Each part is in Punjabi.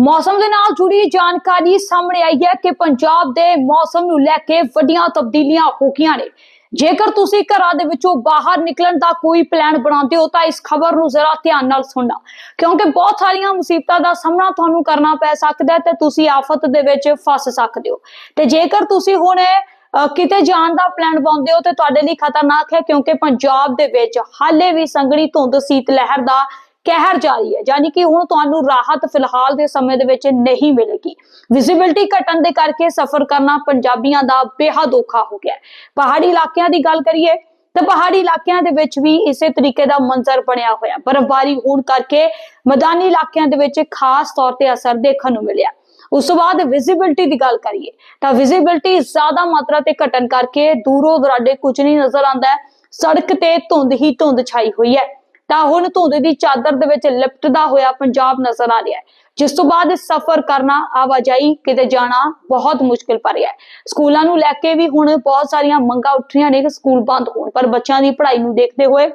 ਮੌਸਮ ਦੇ ਨਾਲ ਜੁੜੀ ਜਾਣਕਾਰੀ ਸਾਹਮਣੇ ਆਈ ਹੈ ਕਿ ਪੰਜਾਬ ਦੇ ਮੌਸਮ ਨੂੰ ਲੈ ਕੇ ਵੱਡੀਆਂ ਤਬਦੀਲੀਆਂ ਹੋ ਗਈਆਂ ਨੇ। ਜੇਕਰ ਤੁਸੀਂ ਘਰਾਂ ਦੇ ਵਿੱਚੋਂ ਬਾਹਰ ਨਿਕਲਣ ਦਾ ਕੋਈ ਪਲਾਨ ਬਣਾਉਂਦੇ ਹੋ, ਤਾਂ ਇਸ ਖਬਰ ਨੂੰ ਜ਼ਰਾ ਧਿਆਨ ਨਾਲ ਸੁਣਨਾ। ਕਿਉਂਕਿ ਬਹੁਤ ਸਾਰੀਆਂ ਮੁਸੀਬਤਾਂ ਦਾ ਸਾਹਮਣਾ ਤੁਹਾਨੂੰ ਕਰਨਾ ਪੈ ਸਕਦਾ ਹੈ ਤੇ ਤੁਸੀਂ ਆਫਤ ਦੇ ਵਿੱਚ ਫਸ ਸਕਦੇ ਹੋ। ਤੇ ਜੇਕਰ ਤੁਸੀਂ ਹੁਣ ਕਿਤੇ ਜਾਣ ਦਾ ਪਲਾਨ ਬਣਾਉਂਦੇ ਹੋ, ਤੇ ਤੁਹਾਡੇ ਲਈ ਖਤਰਨਾਕ ਹੈ ਕਿਉਂਕਿ ਪੰਜਾਬ ਦੇ ਵਿੱਚ ਹਾਲੇ ਵੀ ਸੰਘਣੀ ਧੁੰਦ ਸੀਤ ਲਹਿਰ ਦਾ ਕਹਿਰ ਜਾਰੀ ਹੈ ਯਾਨੀ ਕਿ ਹੁਣ ਤੁਹਾਨੂੰ ਰਾਹਤ ਫਿਲਹਾਲ ਦੇ ਸਮੇਂ ਦੇ ਵਿੱਚ ਨਹੀਂ ਮਿਲੇਗੀ। ਵਿਜ਼ਿਬਿਲਟੀ ਘਟਣ ਦੇ ਕਰਕੇ ਸਫ਼ਰ ਕਰਨਾ ਪੰਜਾਬੀਆਂ ਦਾ ਬੇਹੱਦ ਔਖਾ ਹੋ ਗਿਆ ਹੈ। ਪਹਾੜੀ ਇਲਾਕਿਆਂ ਦੀ ਗੱਲ ਕਰੀਏ, ਤਾਂ ਪਹਾੜੀ ਇਲਾਕਿਆਂ ਦੇ ਵਿੱਚ ਵੀ ਇਸੇ ਤਰੀਕੇ ਦਾ ਮੰਜ਼ਰ ਬਣਿਆ ਹੋਇਆ ਬਰਫ਼ਬਾਰੀ ਹੋਣ ਕਰਕੇ ਮੈਦਾਨੀ ਇਲਾਕਿਆਂ ਦੇ ਵਿੱਚ ਖਾਸ ਤੌਰ ਤੇ ਅਸਰ ਦੇਖਣ ਨੂੰ ਮਿਲਿਆ ਉਸ ਤੋਂ ਬਾਅਦ ਵਿਜ਼ਿਬਿਲਟੀ ਦੀ ਗੱਲ ਕਰੀਏ, ਤਾਂ ਵਿਜ਼ਿਬਿਲਟੀ ਜ਼ਿਆਦਾ ਮਾਤਰਾ ਤੇ ਘਟਣ ਕਰਕੇ ਦੂਰੋਂ ਦਰਾਡੇ ਕੁਝ ਨਹੀਂ ਨਜ਼ਰ ਆਉਂਦਾ ਸੜਕ ਤੇ ਧੁੰਦ ਹੀ ਧੁੰਦ ਛਾਈ ਹੋਈ ਹੈ। ਤਾਂ ਹੁਣ ਧੁੰਦ ਦੀ ਚਾਦਰ ਦੇ ਵਿੱਚ ਲਿਪਟਦਾ ਹੋਇਆ ਪੰਜਾਬ ਨਜ਼ਰ ਆ ਰਿਹਾ ਹੈ। ਜਿਸ ਤੋਂ ਬਾਅਦ ਸਫ਼ਰ ਕਰਨਾ, ਆਵਾਜਾਈ ਕਿਤੇ ਜਾਣਾ ਬਹੁਤ ਮੁਸ਼ਕਿਲ ਪੈ ਰਿਹਾ ਹੈ। ਸਕੂਲਾਂ ਨੂੰ ਲੈ ਕੇ ਵੀ ਹੁਣ ਬਹੁਤ ਸਾਰੀਆਂ ਮੰਗਾਂ ਉੱਠ ਰਹੀਆਂ ਨੇ ਕਿ ਸਕੂਲ ਬੰਦ ਹੋਣ, ਪਰ ਬੱਚਿਆਂ ਦੀ ਪੜ੍ਹਾਈ ਨੂੰ ਦੇਖਦੇ ਹੋਏ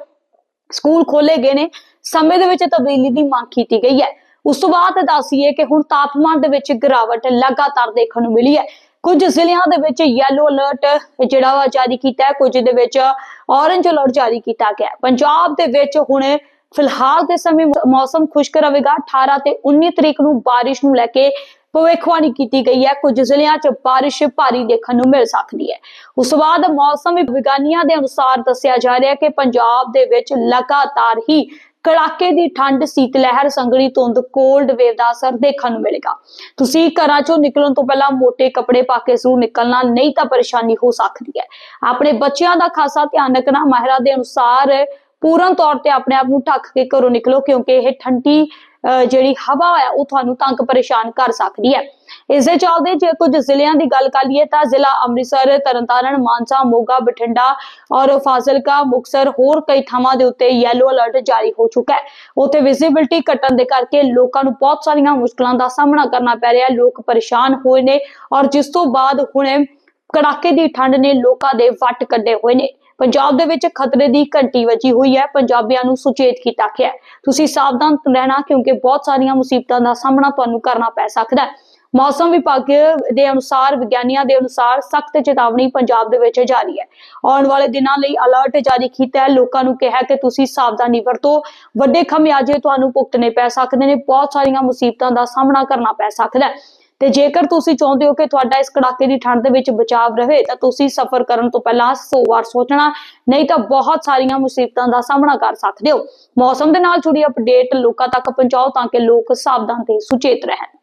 ਸਕੂਲ ਖੋਲੇ ਗਏ ਨੇ। ਸਮੇਂ ਦੇ ਵਿੱਚ ਤਬਦੀਲੀ ਦੀ ਮੰਗ ਕੀਤੀ ਗਈ ਹੈ। ਉਸ ਤੋਂ ਬਾਅਦ ਦੱਸੀਏ ਕਿ ਹੁਣ ਤਾਪਮਾਨ ਦੇ ਵਿੱਚ ਗਿਰਾਵਟ ਲਗਾਤਾਰ ਦੇਖਣ ਨੂੰ ਮਿਲੀ ਹੈ। ਕੁਝ ਜ਼ਿਲ੍ਹਿਆਂ ਦੇ ਵਿੱਚ ਯੈਲੋ ਅਲਰਟ ਜਿਹੜਾ ਵਾ ਜਾਰੀ ਕੀਤਾ ਹੈ, ਕੁਝ ਦੇ ਵਿੱਚ ਔਰੇਂਜ ਅਲਰਟ ਜਾਰੀ ਕੀਤਾ ਗਿਆ ਪੰਜਾਬ ਦੇ ਵਿੱਚ ਹੁਣ ਫਿਲਹਾਲ ਦੇ ਸਮੇਂ ਮੌਸਮ ਖੁਸ਼ਕ ਰਹੇਗਾ। 18 ਤੇ 19 ਤਰੀਕ ਨੂੰ ਬਾਰਿਸ਼ ਨੂੰ ਲੈ ਕੇ ਭਵਿੱਖਬਾਣੀ ਕੀਤੀ ਗਈ ਹੈ। ਕੁਝ ਜ਼ਿਲ੍ਹਿਆਂ 'ਚ ਬਾਰਿਸ਼ ਭਾਰੀ ਦੇਖਣ ਨੂੰ ਮਿਲ ਸਕਦੀ ਹੈ। ਉਸ ਤੋਂ ਬਾਅਦ ਮੌਸਮ ਵਿਗਿਆਨੀਆਂ ਦੇ ਅਨੁਸਾਰ ਦੱਸਿਆ ਜਾ ਰਿਹਾ ਹੈ ਕਿ ਪੰਜਾਬ ਦੇ ਵਿੱਚ ਲਗਾਤਾਰ ਹੀ ਕੜਾਕੇ ਦੀ ਠੰਡ ਸੀਤ ਲਹਿਰ ਸੰਗਣੀ ਧੁੰਦ, ਕੋਲਡ ਵੇਵ ਦਾ ਅਸਰ ਦੇਖਣ ਨੂੰ ਮਿਲੇਗਾ। ਤੁਸੀਂ ਘਰਾਂ ਚੋਂ ਨਿਕਲਣ ਤੋਂ ਪਹਿਲਾਂ ਮੋٹے ਕੱਪੜੇ ਪਾ ਕੇ ਜ਼ਰੂਰ ਨਿਕਲਣਾ, ਨਹੀਂ ਤਾਂ ਪਰੇਸ਼ਾਨੀ ਹੋ ਸਕਦੀ ਹੈ। ਆਪਣੇ ਬੱਚਿਆਂ ਦਾ ਖਾਸਾ ਧਿਆਨ ਰੱਖਣਾ, ਮਾਹਿਰਾਂ ਦੇ ਅਨੁਸਾਰ ਪੂਰਨ ਤੌਰ ਤੇ ਆਪਣੇ ਆਪ ਨੂੰ ਢੱਕ ਕੇ ਘਰੋਂ ਨਿਕਲੋ, ਕਿਉਂਕਿ ਇਹ ਠੰਡੀ ਜਿਹੜੀ ਹਵਾ ਹੈ, ਉਹ ਤੁਹਾਨੂੰ ਤੰਗ ਪਰੇਸ਼ਾਨ ਕਰ ਸਕਦੀ ਹੈ। ਇਸ ਦੇ ਚੱਲਦੇ ਜੇ ਕੁਝ ਜ਼ਿਲ੍ਹਿਆਂ ਦੀ ਗੱਲ ਕਰ ਲਈਏ ਤਾਂ ਜ਼ਿਲ੍ਹਾ ਅੰਮ੍ਰਿਤਸਰ, ਤਰਨਤਾਰਨ, ਮਾਨਸਾ, ਮੋਗਾ, ਬਠਿੰਡਾ ਔਰ ਫਾਜ਼ਿਲਕਾ ਮੁਕਸਰ ਹੋਰ ਕਈ ਥਾਵਾਂ ਦੇ ਉੱਤੇ ਯੈਲੋ ਅਲਰਟ ਜਾਰੀ ਹੋ ਚੁੱਕਾ ਹੈ। ਉੱਥੇ ਵਿਜ਼ਿਬਿਲਟੀ ਘਟਣ ਦੇ ਕਰਕੇ ਲੋਕਾਂ ਨੂੰ ਬਹੁਤ ਸਾਰੀਆਂ ਮੁਸ਼ਕਲਾਂ ਦਾ ਸਾਹਮਣਾ ਕਰਨਾ ਪੈ ਰਿਹਾ ਲੋਕ ਪਰੇਸ਼ਾਨ ਹੋਏ ਨੇ ਔਰ ਜਿਸ ਤੋਂ ਬਾਅਦ ਹੁਣੇ ਕੜਾਕੇ ਦੀ ਠੰਡ ਨੇ ਲੋਕਾਂ ਦੇ ਵੱਟ ਕੱਢੇ ਹੋਏ ਨੇ। ਪੰਜਾਬ ਦੇ ਵਿੱਚ ਖਤਰੇ ਦੀ ਘੰਟੀ ਵੱਜੀ ਹੋਈ ਹੈ। ਪੰਜਾਬੀਆਂ ਨੂੰ ਸੁਚੇਤ ਕੀਤਾ ਗਿਆ ਤੁਸੀਂ ਸਾਵਧਾਨ ਰਹਿਣਾ ਕਿਉਂਕਿ ਬਹੁਤ ਸਾਰੀਆਂ ਮੁਸੀਬਤਾਂ ਦਾ ਸਾਹਮਣਾ ਤੁਹਾਨੂੰ ਕਰਨਾ ਪੈ ਸਕਦਾ ਹੈ। ਮੌਸਮ ਵਿਭਾਗ ਦੇ ਅਨੁਸਾਰ, ਵਿਗਿਆਨੀਆਂ ਦੇ ਅਨੁਸਾਰ ਸਖਤ ਚੇਤਾਵਨੀ ਪੰਜਾਬ ਦੇ ਵਿੱਚ ਜਾਰੀ ਹੈ। ਆਉਣ ਵਾਲੇ ਦਿਨਾਂ ਲਈ ਅਲਰਟ ਜਾਰੀ ਕੀਤਾ ਹੈ। ਲੋਕਾਂ ਨੂੰ ਕਿਹਾ ਕਿ ਤੁਸੀਂ ਸਾਵਧਾਨੀ ਵਰਤੋ। ਵੱਡੇ ਖਮਿਆਜੇ ਤੁਹਾਨੂੰ ਭੁਗਤਣੇ ਪੈ ਸਕਦੇ ਨੇ। ਬਹੁਤ ਸਾਰੀਆਂ ਮੁਸੀਬਤਾਂ ਦਾ ਸਾਹਮਣਾ ਕਰਨਾ ਪੈ ਸਕਦਾ ਹੈ। ਤੇ ਜੇਕਰ ਤੁਸੀਂ ਚਾਹੁੰਦੇ ਹੋ ਕਿ ਤੁਹਾਡਾ ਇਸ ਕੜਾਕੇ ਦੀ ਠੰਡ ਦੇ ਵਿੱਚ ਬਚਾਵ ਰਹੇ, ਤਾਂ ਤੁਸੀਂ ਸਫ਼ਰ ਕਰਨ ਤੋਂ ਪਹਿਲਾਂ 100 ਵਾਰ ਸੋਚਣਾ, ਨਹੀਂ ਤਾਂ ਬਹੁਤ ਸਾਰੀਆਂ ਮੁਸੀਬਤਾਂ ਦਾ ਸਾਹਮਣਾ ਕਰ ਸਕਦੇ ਹੋ। ਮੌਸਮ ਦੇ ਨਾਲ ਜੁੜੀ ਅਪਡੇਟ ਲੋਕਾਂ ਤੱਕ ਪਹੁੰਚਾਓ ਤਾਂ ਕਿ ਲੋਕ ਸਾਵਧਾਨ ਤੇ ਸੁਚੇਤ ਰਹਿਣ।